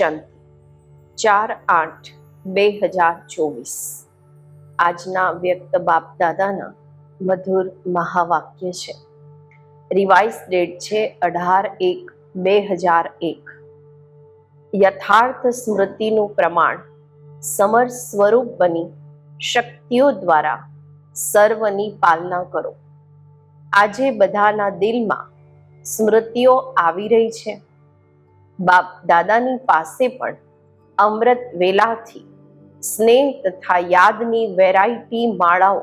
શાંતિ ચાર આઠ બે હજાર ચોવીસ. આજના વ્યક્ત બાપ દાદાના મધુર મહાવાક્ય છે. રિવાઇઝ ડેટ છે અઢાર એક બે હજાર એક. યથાર્થ સ્મૃતિનું પ્રમાણ સમર સ્વરૂપ બની શક્તિઓ દ્વારા સર્વની પાલના કરો. આજે બધાના દિલમાં સ્મૃતિઓ આવી રહી છે. બાપ દાદાની પાસે પણ અમૃત વેલાથી સ્નેહ તથા યાદની વેરાયટી માળાઓ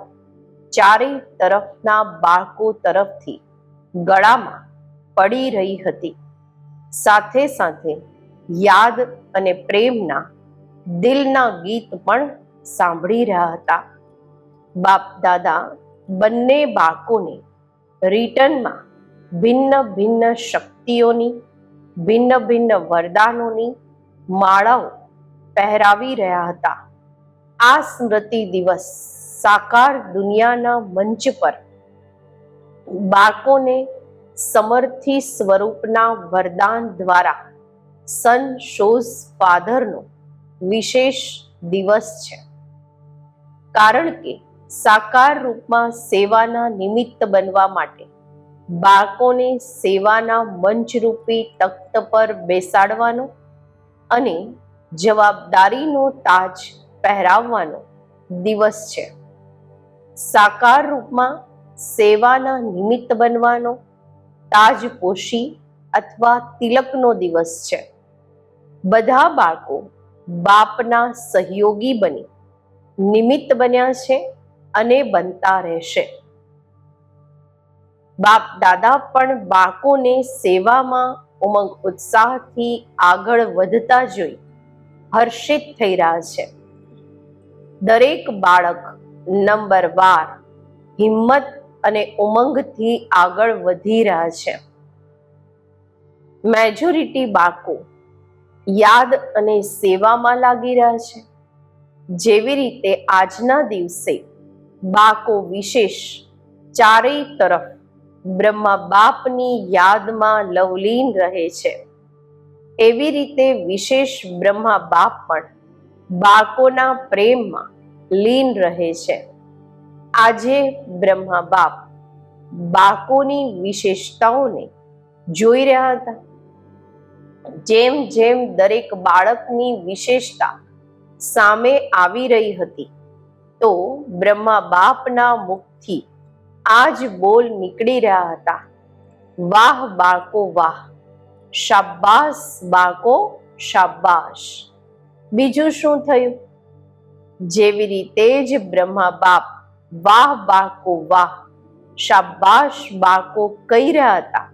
ચારે તરફના બાળકો તરફથી ગળામાં પડી રહી હતી. સાથે સાથે યાદ અને પ્રેમના દિલના ગીત પણ સાંભળી રહ્યા હતા. બાપ દાદા બંને બાળકોને રિટર્નમાં ભિન્ન ભિન્ન શક્તિઓની ભિન્ન ભિન્ન વરદાનોની માળાઓ પહેરાવી રહ્યા હતા. આ સ્મૃતિ દિવસ સાકાર દુનિયાના મંચ પર બાળકોને સમર્થી સ્વરૂપના વરદાન દ્વારા સન શોઝ ફાધરનો વિશેષ દિવસ છે. કારણ કે સાકાર રૂપમાં સેવાના નિમિત્ત બનવા માટે બાળકોને સેવાના મંચરૂપી તખ્ત પર બેસાડવાનો અને જવાબદારીનો તાજ પહેરાવવાનો દિવસ છે. સાકાર રૂપમાં સેવાના નિમિત્ત બનવાનો તાજ પોશી અથવા તિલકનો દિવસ છે. બધા બાળકો બાપના સહયોગી બની નિમિત્ત બન્યા છે અને બનતા રહેશે. બાપ દાદા પણ બાળકોને સેવામાં ઉમંગ ઉત્સાહથી આગળ વધતા જોઈ હર્ષિત થઈ રહ્યા છે. દરેક બાળક નંબર બાર હિંમત અને ઉમંગથી આગળ વધી રહ્યા છે. મેજોરિટી બાળકો યાદ અને સેવામાં લાગી રહ્યા છે. જેવી રીતે આજના દિવસે બાળકો વિશેષ ચારેય તરફ બ્રહ્મા બાપની યાદમાં લવલીન રહે છે. એવી રીતે વિશેષ બ્રહ્મા બાપ પણ બાળકોના પ્રેમમાં લીન રહે છે. આજે બ્રહ્મા બાપ બાળકોની વિશેષતાઓને જોઈ રહ્યા હતા. જેમ જેમ દરેક બાળકની વિશેષતા સામે આવી રહી હતી, તો બ્રહ્મા બાપના મુખથી આજ બોલ નીકળી રહ્યા હતા. વાહ બાળકો વાહ. શાબાશ બાળકો, શાબાશ. બીજું શું થયું? જેવી રીતે જ બ્રહ્મા બાપ વાહ બાળકો વાહ, શાબાશ બાળકો કહી રહ્યા હતા.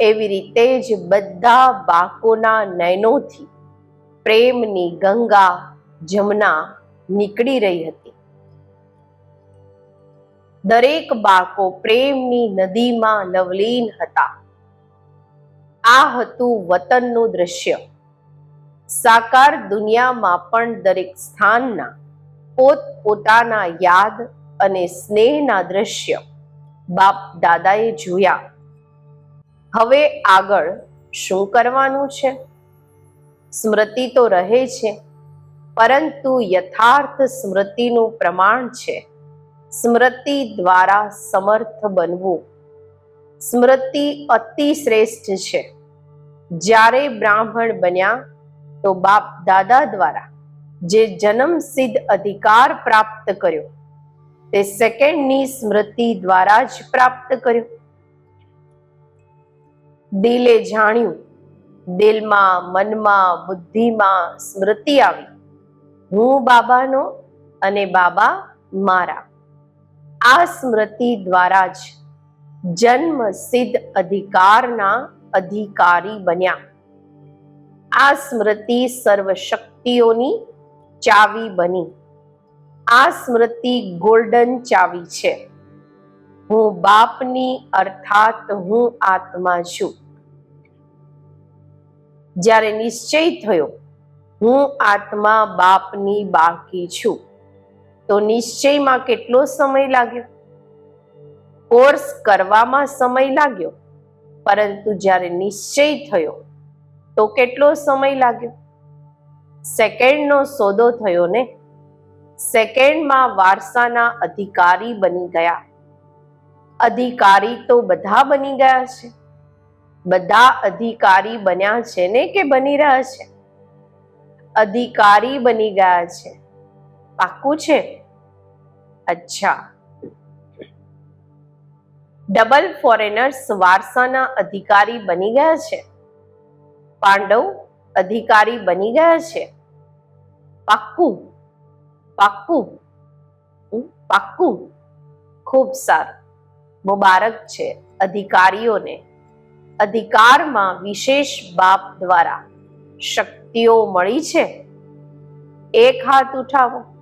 એવી રીતે જ બધા બાળકોના નયનોથી પ્રેમની ગંગા જમના નીકળી રહી હતી. દરેક બાળકો પ્રેમની નદીમાં લવલીન હતા. આ હતું વતનનું દ્રશ્ય. સાકાર દુનિયામાં પણ દરેક સ્થાનના પોત પોતાના યાદ અને સ્નેહના દ્રશ્ય બાપ દાદાએ જોયા. હવે આગળ શું કરવાનું છે? સ્મૃતિ તો રહે છે, પરંતુ યથાર્થ સ્મૃતિનું પ્રમાણ છે. સ્મૃતિ દ્વારા સમર્થ બનવું. સ્મૃતિ અતિ શ્રેષ્ઠ છે. જ્યારે બ્રાહ્મણ બન્યા, તો બાપ દાદા દ્વારા જે જન્મ સિદ્ધ અધિકાર પ્રાપ્ત કર્યો, તે સેકન્ડની સ્મૃતિ દ્વારા જ પ્રાપ્ત કર્યો. દિલે જાણ્યું, દિલમાં, મનમાં, બુદ્ધિમાં સ્મૃતિ આવી. હું બાબાનો અને બાબા મારા. આ સ્મૃતિ દ્વારા જ જન્મ સિદ્ધ અધિકારના અધિકારી બન્યા. આ સ્મૃતિ સર્વ શક્તિઓની ચાવી બની. આ સ્મૃતિ ગોલ્ડન ચાવી છે. હું બાપની અર્થાત હું આત્મા છું. જ્યારે નિશ્ચય થયો, હું આત્મા બાપની બાકી છું. તો નિશ્ચયમાં કેટલો સમય લાગ્યો? કોર્સ કરવામાં સમય લાગ્યો, પરંતુ જ્યારે નિશ્ચય થયો, તો કેટલો સમય લાગ્યો? સેકન્ડનો સોદો થયો ને, સેકન્ડમાં વારસાના અધિકારી બની ગયા. અધિકારી તો બધા બની ગયા છે. બધા અધિકારી બન્યા છે ને કે બની રહ્યા છે? અધિકારી બની ગયા છે. પાક્કું છે? અચ્છા. ડબલ ફોરેનર્સ વારસાના અધિકારી બની ગયા છે? પાંડવ અધિકારી બની ગયા છે? પાક્કું? પાક્કું? પાક્કું? ખૂબ સારું. મુબારક છે અધિકારીઓને. અધિકારમાં વિશેષ બાપ દ્વારા શક્તિઓ મળી છે? એક હાથ ઉઠાવો.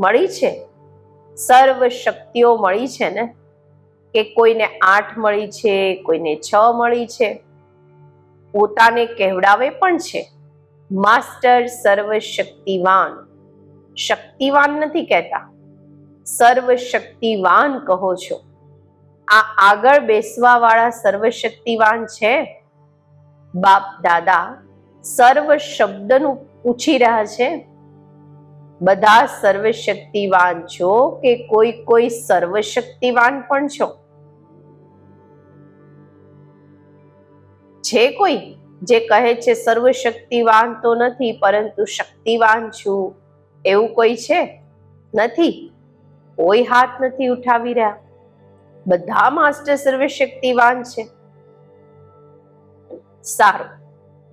મળી છે? સર્વ શક્તિઓ મળી છે ને? કે કોઈને આઠ મળી છે, કોઈને છ મળી છે? પોતાને કહેવડાવે પણ છે, માસ્ટર સર્વ શક્તિવાન. શક્તિવાન નથી કહેતા. સર્વ શક્તિવાન કહો છો. આ આગળ બેસવા વાળા સર્વશક્તિવાન છે? બાપ દાદા, સર્વ શબ્દનું પૂછી રહ્યા છે? બધા સર્વશક્તિવાન છો કે કોઈ કોઈ સર્વશક્તિવાન પણ છો? છે કોઈ જે કહે છે સર્વશક્તિવાન તો નથી, પરંતુ શક્તિવાન છું? એવું કોઈ છે? નથી. કોઈ હાથ નથી ઉઠાવી રહ્યા. બધા માસ્ટર સર્વશક્તિવાન છે. સારું.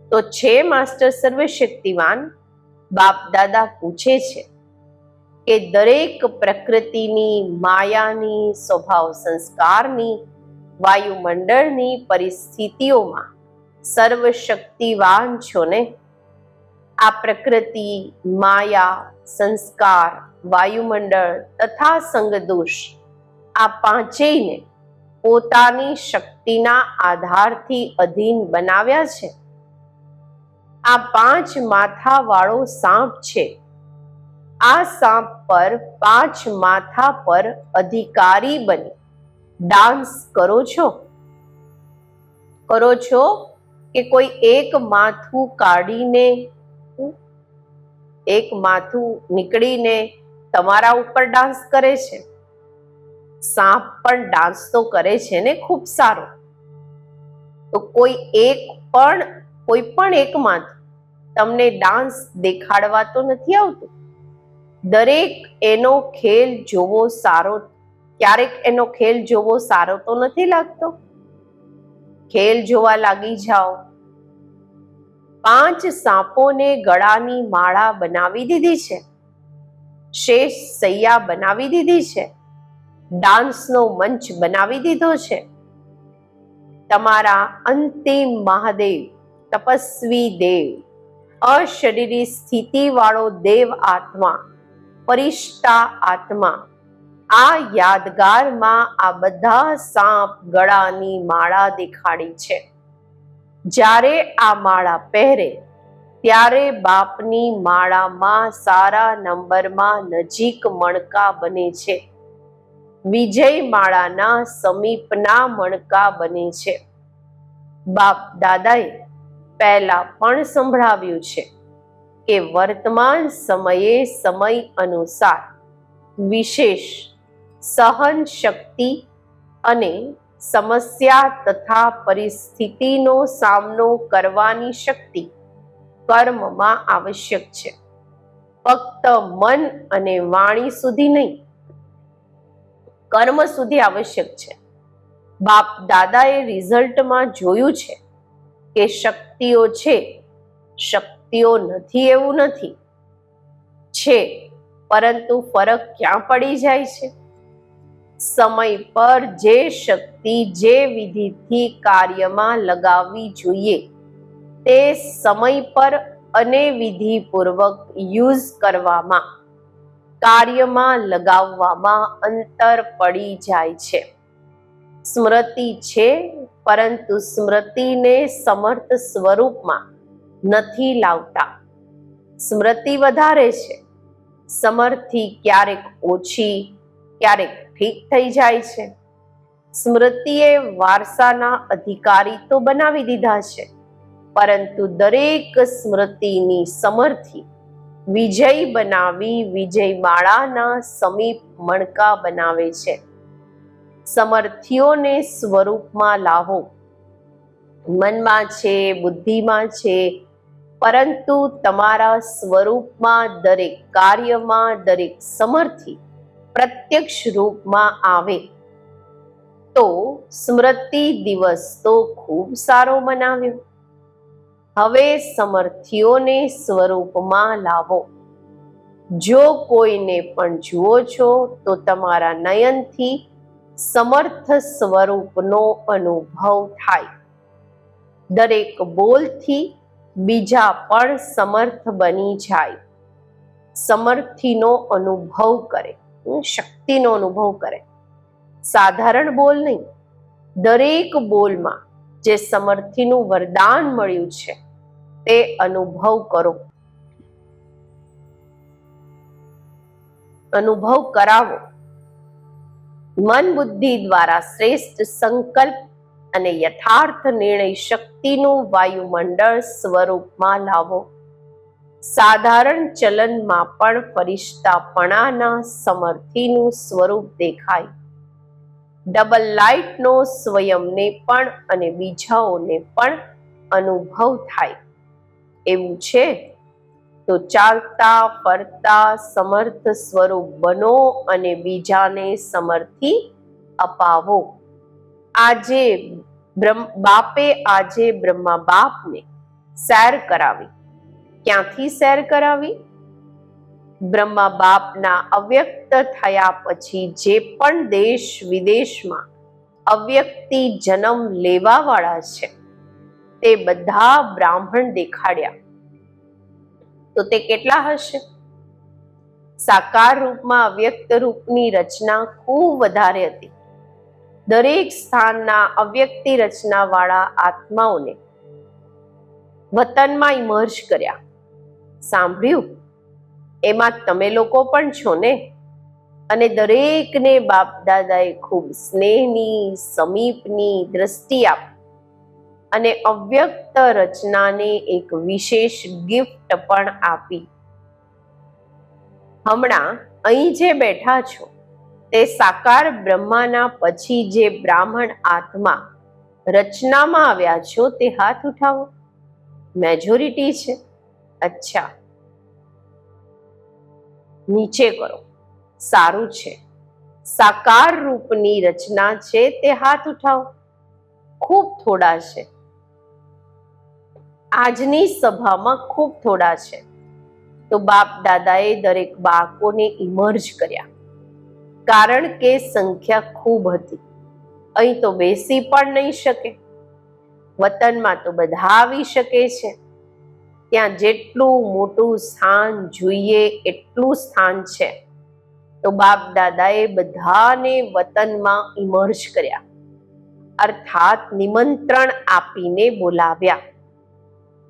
તો છે માસ્ટર સર્વશક્તિવાન? બાપ દાદા પૂછે છે કે દરેક પ્રકૃતિની માયાની સ્વભાવ સંસ્કારની વાયુમંડળની પરિસ્થિતિઓમાં સર્વશક્તિવાન છો ને? આ પ્રકૃતિ, માયા, સંસ્કાર, વાયુમંડળ તથા સંગદોષ આ પાંચેયને પોતાની શક્તિના આધારથી અધીન બનાવ્યા છે. આ પાંચ માથા વાળો સાપ છે. આ સાપ પર પાંચ માથા પર અધિકારી બની. ડાન્સ કરો છો? કરો છો કે કોઈ એક માથું કાઢીને એક માથું નીકળીને તમારા ઉપર ડાન્સ કરે છે? સાપ પણ ડાન્સ તો કરે છે ને ખૂબ સારો. તો કોઈ એક પણ, કોઈ પણ એક માથું તમને ડાન્સ દેખાડવા તો નથી આવતું? દરેક એનો ખેલ જોવો સારો, ક્યારેક એનો ખેલ જોવો સારો તો નથી લાગતો? ખેલ જોવા લાગી જાઓ. પાંચ સાપોને ગળાની માળા બનાવી દીધી છે. શેષ સૈયા બનાવી દીધી છે. ડાન્સનો મંચ બનાવી દીધો છે. તમારા અંતિમ મહાદેવ, તપસ્વી દેવ. અશરીરી સ્થિતિ વાળો દેવ આત્મા પરિષ્ઠા આત્મા. આ યાદગારમાં આ બધા સાપ ગળાની માળા દેખાડી છે. જ્યારે આ માળા પહેરે, ત્યારે બાપની માળામાં સારા નંબરમાં નજીક મણકા બને છે. વિજય માળાના સમીપના મણકા બને છે. બાપ દાદાએ પહેલા પણ સંભળાવ્યું છે કે વર્તમાન સમયે સમય અનુસાર વિશેષ સહન શક્તિ અને સમસ્યા તથા પરિસ્થિતિનો સામનો કરવાની શક્તિ કર્મમાં આવશ્યક છે. ફક્ત મન અને વાણી સુધી નહીં, કર્મ સુધી આવશ્યક છે. બાપ દાદાએ રિઝલ્ટમાં જોયું છે કે શક્તિઓ છે, શક્તિઓ નથી એવું નથી. છે, પરંતુ ફરક ક્યાં પડી જાય છે? સમય પર જે શક્તિ, જે વિધિથી કાર્યમાં લગાવવી જોઈએ, તે સમય પર અને વિધિપૂર્વક યુઝ કરવામાં, કાર્યમાં લગાવવામાં અંતર પડી જાય છે. સ્મૃતિ છે પરંતુ સ્મૃતિને સમર્થ સ્વરૂપમાં નથી લાવતા. સ્મૃતિ વધારે છે. સમર્થિ ક્યારેક ઓછી, ક્યારેક ઠીક થઈ જાય છે. સ્મૃતિએ વારસાના અધિકારી તો બનાવી દીધા છે, પરંતુ દરેક સ્મૃતિની સમર્થિ વિજય બનાવી વિજય માળાના સમીપ મણકા બનાવે છે. સમર્થીઓને સ્વરૂપમાં લાવો મનમાં છે, બુદ્ધિમાં છે, પરંતુ તમારા સ્વરૂપમાં દરેક કાર્યમાં દરેક સમર્થી પ્રત્યક્ષ રૂપમાં આવે. તો સ્મૃતિ દિવસ તો ખૂબ સારો મનાવ્યો. હવે સમર્થીઓને સ્વરૂપમાં લાવો. જો કોઈને પણ જુઓ છો, તો તમારા નયનથી સમર્થ સ્વરૂપનો અનુભવ થાય. દરેક બોલથી બીજા પણ સમર્થ બની જાય. સમર્થીનો અનુભવ કરે શક્તિનો અનુભવ કરે. સાધારણ બોલ નહીં, દરેક બોલમાં જે સમર્થીનું વરદાન મળ્યું છે, તે અનુભવ કરો. અનુભવ કરાવો. મન બુદ્ધિ દ્વારા શ્રેષ્ઠ સંકલ્પ અને યથાર્થ નિર્ણય શક્તિનું વાયુમંડળ સ્વરૂપમાં લાવો. સાધારણ ચલનમાં પણ ફરિશ્તાપણાના સમર્થીનું સ્વરૂપ દેખાય. ડબલ લાઇટનો સ્વયંને પણ અને બીજાઓને પણ અનુભવ થાય. એવું છે તો ચાલતા, ફરતા, સમર્થ સ્વરૂપ બનો અને બીજાને સમર્થી અપાવો. આજે બાપે આજે બ્રહ્મા બાપને સેર કરાવી. ક્યાંથી સેર કરાવી? બ્રહ્મા બાપના અવ્યક્ત થયા પછી જે પણ દેશ વિદેશમાં અવ્યક્તિ જન્મ લેવાવાળા છે, તે બધા બ્રાહ્મણ દેખાડ્યા. તો તે કેટલા હશે? સાકાર રૂપમાં અવ્યક્ત રૂપની રચના ખૂબ વધારે હતી. દરેક સ્થાનના અવ્યક્તિ રચનાવાળા આત્માઓને વતનમાં ઇમર્જ કર્યા. સાંભળ્યું? એમાં તમે લોકો પણ છો ને? અને દરેકને બાપ દાદાએ ખૂબ સ્નેહની, સમીપની દ્રષ્ટિ આપી. અને અવ્યક્ત રચનાને એક વિશેષ ગિફ્ટ પણ આપી. હમણાં અહીં જે બેઠા છો, તે સાકાર બ્રહ્માના પછી જે બ્રાહ્મણ આત્મા રચનામાં આવ્યા છો, તે હાથ ઉઠાવો. મેજોરિટી છે. અચ્છા. નીચે કરો. સારું છે. સાકાર રૂપની રચના છે, તે હાથ ઉઠાવો. ખૂબ થોડા છે. આજની સભામાં ખૂબ થોડા છે. તો બાપ દાદાએ દરેક બાળકોને ઇમર્જ કર્યા. કારણ કે સંખ્યા ખૂબ હતી. અહીં તો બેસી પણ નહીં શકે. વતનમાં તો બધા આવી શકે છે. ત્યાં જેટલું મોટું સ્થાન જોઈએ એટલું સ્થાન છે. તો બાપ દાદાએ બધાને વતનમાં ઇમર્જ કર્યા. અર્થાત નિમંત્રણ આપીને બોલાવ્યા.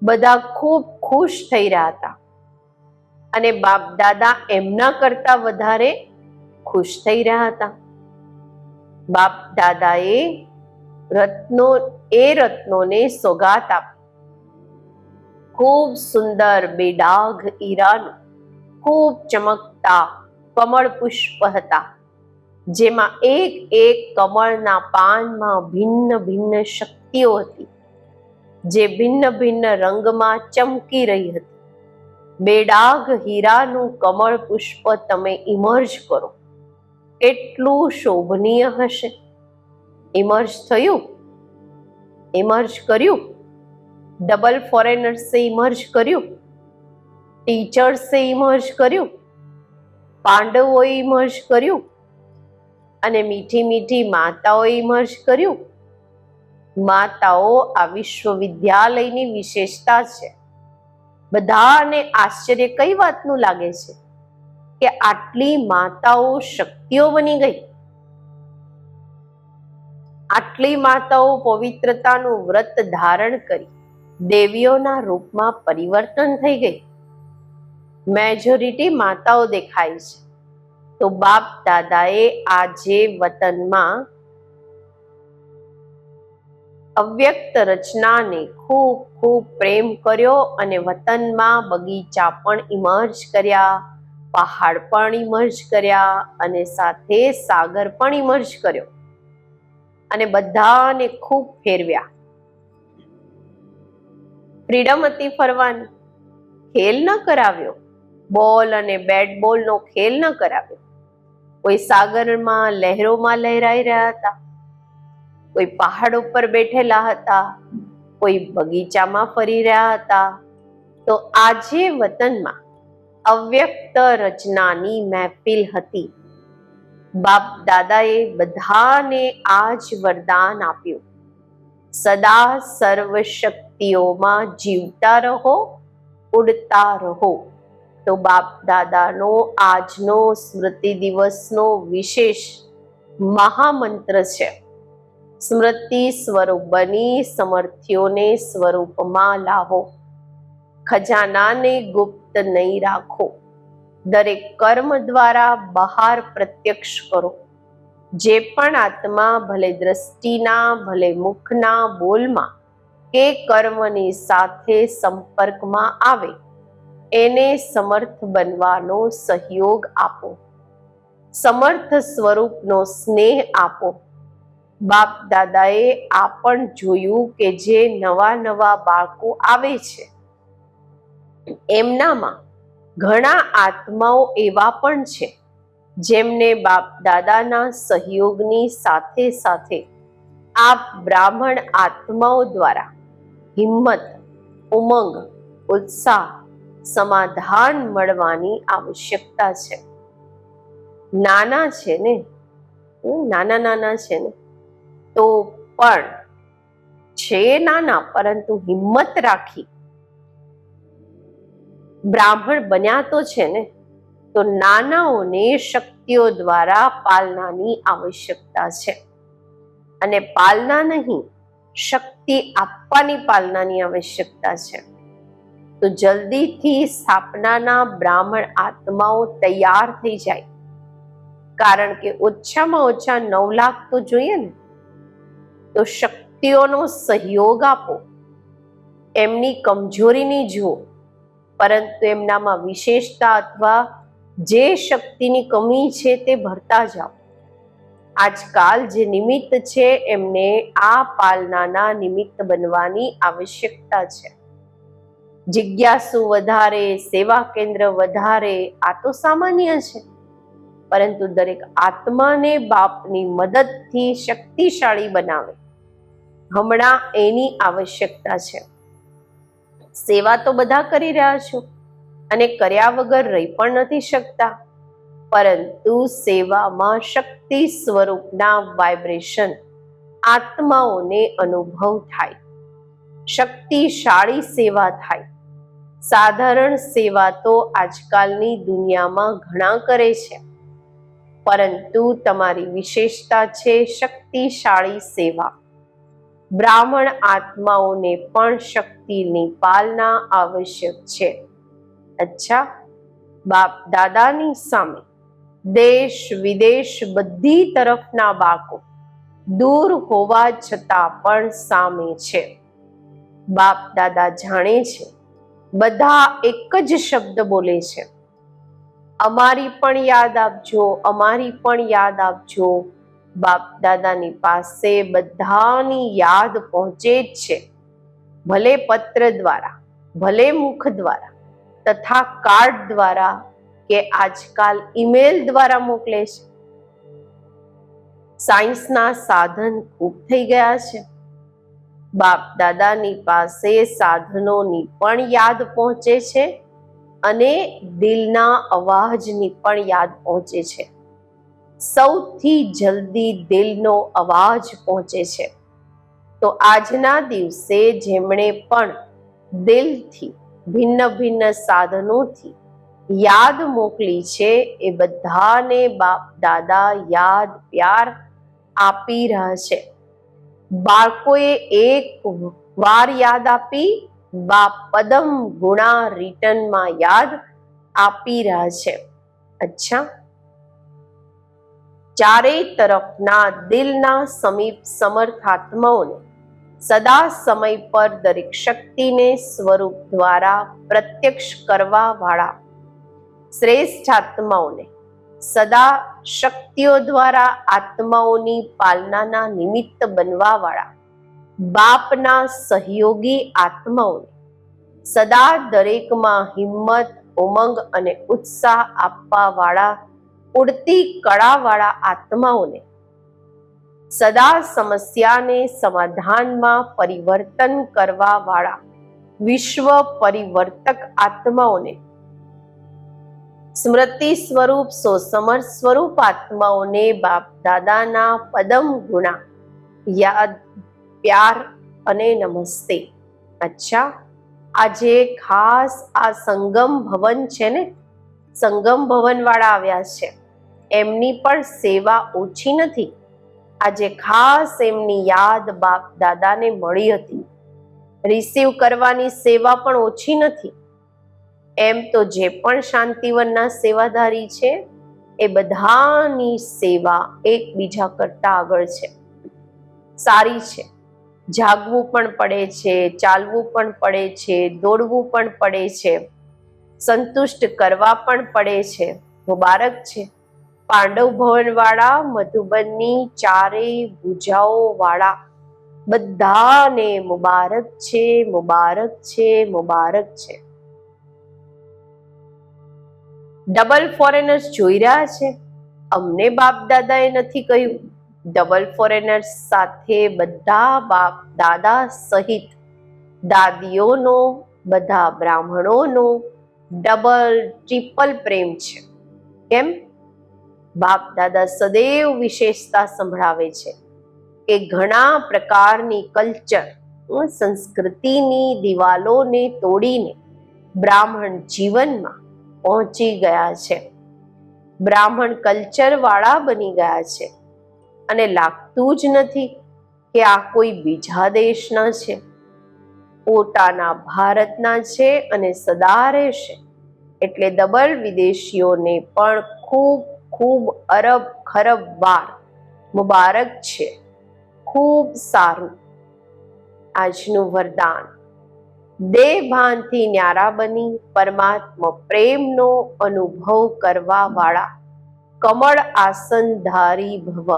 બધા ખૂબ ખુશ થઈ રહ્યા હતા. અને બાપ દાદા એમના કરતા વધારે ખુશ થઈ રહ્યા હતા. બાપ દાદાએ રત્નો, એ રત્નોને સોગાત આપી ખૂબ સુંદર બેડાઘ ઈરાનું, ખૂબ ચમકતા કમળ પુષ્પ હતા, જેમાં એક એક કમળના પાનમાં ભિન્ન ભિન્ન શક્તિઓ હતી. જે ભિન્ન ભિન્ન રંગમાં ચમકી રહી હતી. બેડાગ હીરાનું કમળ પુષ્પ તમે ઇમર્જ કરો. કેટલું શોભનીય હશે. ઇમર્જ થયું? ઇમર્જ કર્યું? ડબલ ફોરેનર્સે ઇમર્જ કર્યું? ટીચર્સે ઇમર્જ કર્યું? પાંડવોએ ઇમર્જ કર્યું? અને મીઠી મીઠી માતાઓએ ઇમર્જ કર્યું? માતાઓ આ વિશ્વવિદ્યાલયની વિશેષતા છે. બધાને આશ્ચર્ય કઈ વાતનું લાગે છે? કે આટલી માતાઓ શક્તિઓ બની ગઈ. આટલી માતાઓ પવિત્રતાનું વ્રત ધારણ કરી દેવીઓના રૂપમાં પરિવર્તન થઈ ગઈ. મેજોરિટી માતાઓ દેખાય છે. તો બાપ દાદાએ આજે વતનમાં અવ્યક્ત રચનાને ખૂબ ખૂબ પ્રેમ કર્યો અને વતનમાં બગીચા પણ ઇમર્જ કર્યા, પહાડ પણ ઇમર્જ કર્યા અને સાથે સાગર પણ ઇમર્જ કર્યો. અને બધાને ખૂબ ફેરવ્યા. ફ્રીડમ હતી ફરવાની. ખેલ ન કરાવ્યો. બોલ અને બેટ બોલનો ખેલ ન કરાવ્યો. કોઈ સાગરમાં, લહેરોમાં લહેરાઈ રહ્યા હતા. કોઈ પહાડ ઉપર બેઠેલા હતા, કોઈ બગીચામાં ફરી રહ્યા હતા. તો આજે વતનમાં અવ્યક્ત રચનાની મહેફિલ હતી. બાપ દાદાએ બધાને આ જ વરદાન આપ્યું. સદા સર્વ શક્તિઓમાં જીવતા રહો, ઉડતા રહો. તો બાપ દાદાનો આજનો સ્મૃતિ દિવસનો વિશેષ મહામંત્ર છે. સ્મૃતિ સ્વરૂપ બની, સમર્થ્યોને સ્વરૂપમાં લાવો. ખજાનાને ગુપ્ત નહીં રાખો. દરેક કર્મ દ્વારા બહાર પ્રત્યક્ષ કરો. જે પણ આત્મા ભલે દ્રષ્ટિના, ભલે મુખના, બોલમાં કે કર્મની સાથે સંપર્કમાં આવે, એને સમર્થ બનવાનો સહયોગ આપો. સમર્થ સ્વરૂપનો સ્નેહ આપો. બાપ દાદાએ આ પણ જોયું કે જે નવા નવા બાળકો આવે છે, એમનામાં ઘણા આત્માઓ એવા પણ છે, જેમને બાપ દાદાના સહયોગની સાથે સાથે આ બ્રાહ્મણ આત્માઓ દ્વારા હિંમત, ઉમંગ, ઉત્સાહ, સમાધાન મળવાની આવશ્યકતા છે. નાના છે ને? નાના નાના છે ને? તો પણ છે નાના, પરંતુ હિંમત રાખી. બ્રાહ્મણ બન્યા તો છે ને, તો નાનાઓને શક્તિઓ દ્વારા પાલનાની આવશ્યકતા છે. અને પાલના નહીં, શક્તિ આપવાની પાલનાની આવશ્યકતા છે. તો જલ્દીથી સ્થાપનાના બ્રાહ્મણ આત્માઓ તૈયાર થઈ જાય. કારણ કે ઓછામાં ઓછા નવ લાખ તો જોઈએ ને. તો શક્તિઓનો સહયોગ આપો. એમની કમજોરીની જુઓ, પરંતુ એમનામાં વિશેષતા અથવા જે શક્તિની કમી છે તે ભરતા જાઓ. આજકાલ જે નિમિત્ત છે, એમને આ પાલનાના નિમિત્ત બનવાની આવશ્યકતા છે. જિજ્ઞાસુ વધારે, સેવા કેન્દ્ર વધારે, આ તો સામાન્ય છે. પરંતુ દરેક આત્માને બાપની મદદથી શક્તિશાળી બનાવે. હમણાં એની આવશ્યકતા છે. સેવા તો બધા કરી રહ્યા છો અને કર્યા વગર રહી પણ નથી શકતા. પરંતુ સેવામાં શક્તિ સ્વરૂપના વાઇબ્રેશન આત્માઓને અનુભવ થાય. શક્તિશાળી સેવા થાય. સાધારણ સેવા તો આજકાલની દુનિયામાં ઘણા કરે છે. પરંતુ તમારી વિશેષતા છે શક્તિશાળી સેવા. બ્રાહ્મણ આત્માઓને પણ શક્તિની પાલના આવશ્યક છે. અચ્છા, બાપ દાદાની સામે દેશ વિદેશ બધી તરફના બાળકો દૂર હોવા છતાં પણ સામે છે. બાપ દાદા જાણે છે, બધા એક જ શબ્દ બોલે છે. અમારી પણ યાદ આપજો, અમારી પણ યાદ આપજો બાપ દાદાની પાસે બધાની યાદ પહોંચે જ છે. ભલે પત્ર દ્વારા, ભલે મુખ દ્વારા, તથા કાર્ડ દ્વારા કે આજકાલ ઈમેલ દ્વારા મોકલે છે. સાયન્સના સાધન ખૂબ થઈ ગયા છે. બાપ દાદાની પાસે સાધનોની પણ યાદ પહોંચે છે અને દિલના અવાજની પણ યાદ પહોંચે છે. સૌથી જલ્દી દિલનો અવાજ પહોંચે છે. તો આજના દિવસે જેમણે પણ દિલથી, ભિન્ન ભિન્ન સાધનોથી યાદ મોકલી છે, એ બધાને બાપ, દાદા યાદ, પ્યાર આપી રહ્યા છે. બાળકોએ એક વાર યાદ આપી, બાપ પદમ ગુણા રિટર્નમાં યાદ આપી રહ્યા છે. અચ્છા. ચારેય તરફના દિલના સમીપ સમર્થ આત્માઓને સદા સમય પર દરેક શક્તિને સ્વરૂપ દ્વારા પ્રત્યક્ષ કરવા વાળા શ્રેષ્ઠ આત્માઓને સદા શક્તિઓ દ્વારા આત્માઓની પાલનાના નિમિત્ત બનવા વાળા બાપના સહયોગી આત્માઓને સદા દરેકમાં હિંમત, ઉમંગ અને ઉત્સાહ આપવા વાળા ઉડતી કળાવાળા આત્માઓને સદા સમસ્યાને સમાધાનમાં પરિવર્તન કરવા વાળા વિશ્વ પરિવર્તક આત્માઓને સ્મૃતિ સ્વરૂપ, સોસમર સ્વરૂપ આત્માઓને બાપ દાદાના પદમ ગુણા યાદ, પ્યાર અને નમસ્તે. અચ્છા, આજે ખાસ આ સંગમ ભવન છે ને? સંગમ ભવન વાળા આવ્યા છે. એમની પણ સેવા ઓછી નથી. આજે ખાસ એમની યાદ બાપ દાદાને મળી હતી. રિસીવ કરવાની સેવા પણ ઓછી નથી. એમ તો જે પણ શાંતિવનના સેવાધારી છે, એ બધાની સેવા એકબીજા કરતા આગળ છે. સારી છે. જાગવું પણ પડે છે, ચાલવું પણ પડે છે, દોડવું પણ પડે છે. સંતુષ્ટ કરવા પણ પડે છે. મુબારક છે. પાંડવ ભવન વાળા મધુબનની ચારેય ભુજાઓ વાળા બધાને મુબારક છે મુબારક છે મુબારક છે. ડબલ ફોરેનર્સ જોઈ રહ્યા છે. અમને બાપ દાદાએ નથી કહ્યું. ડબલ ફોરેનર્સ સાથે બધા બાપ દાદા સહિત. દાદીઓનો, બધા બ્રાહ્મણોનો ડબલ ટ્રિપલ પ્રેમ છે. કેમ? બાપ દાદા સદૈવ વિશેષતા સંભળાવે છે કે ઘણા પ્રકારની કલ્ચર સંસ્કૃતિની દિવાલોને તોડીને બ્રાહ્મણ જીવનમાં પહોંચી ગયા છે. બ્રાહ્મણ કલ્ચર વાળા બની ગયા છે. અને લાગતું જ નથી કે આ કોઈ બીજા દેશના છે. પોતાના ભારતના છે અને સદા રહેશે. એટલે ડબલ વિદેશીઓને પણ ખૂબ ખૂબ અરબ ખરબ વાર મુબારક છે. ખૂબ સારું. આજનું વરદાન. દેહભાનથી ન્યારા બની પરમાત્મા પ્રેમનો અનુભવ કરવા વાળા કમળ આસન ધારી ભવ.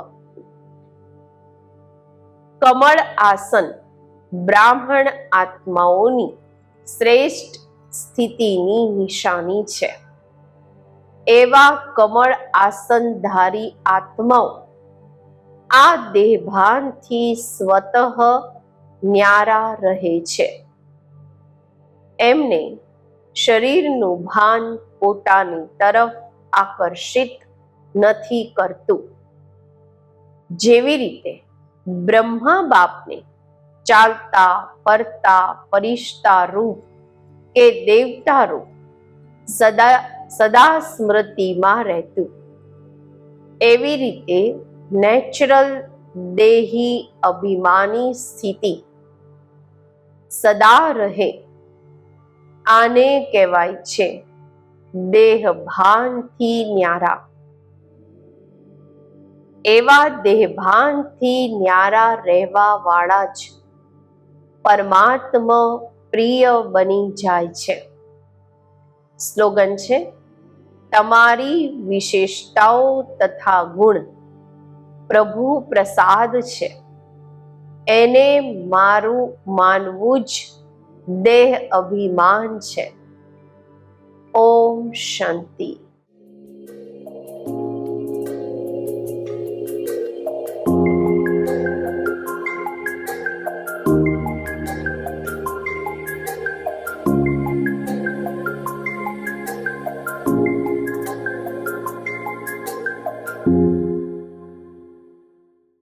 કમળ આસન બ્રાહ્મણ આત્માઓની શ્રેષ્ઠ સ્થિતિની નિશાની છે. એવા કમળ આસનધારી આત્માઓ આ દેહભાનથી સ્વતઃ ન્યારા રહે છે. એમને શરીરનું ભાન પોતાની તરફ આકર્ષિત નથી કરતું. જેવી રીતે બ્રહ્મા બાપને ચાલતા, ફરતા પરિષ્ઠા રૂપ કે દેવતા રૂપ સદા સદા સ્મૃતિમાં રહેતું. એવી રીતે નેચરલ દેહી અભિમાની સ્થિતિ સદા રહે. આને કહેવાય છે દેહભાનથી ન્યારા. એવા દેહભાનથી ન્યારા રહેવા વાળા જ પરમાત્મા પ્રિય બની જાય છે. સ્લોગન છે તમારી વિશેષતાઓ તથા ગુણ પ્રભુ પ્રસાદ છે. એને મારું માનવું જ દેહ અભિમાન છે. ઓમ શાંતિ.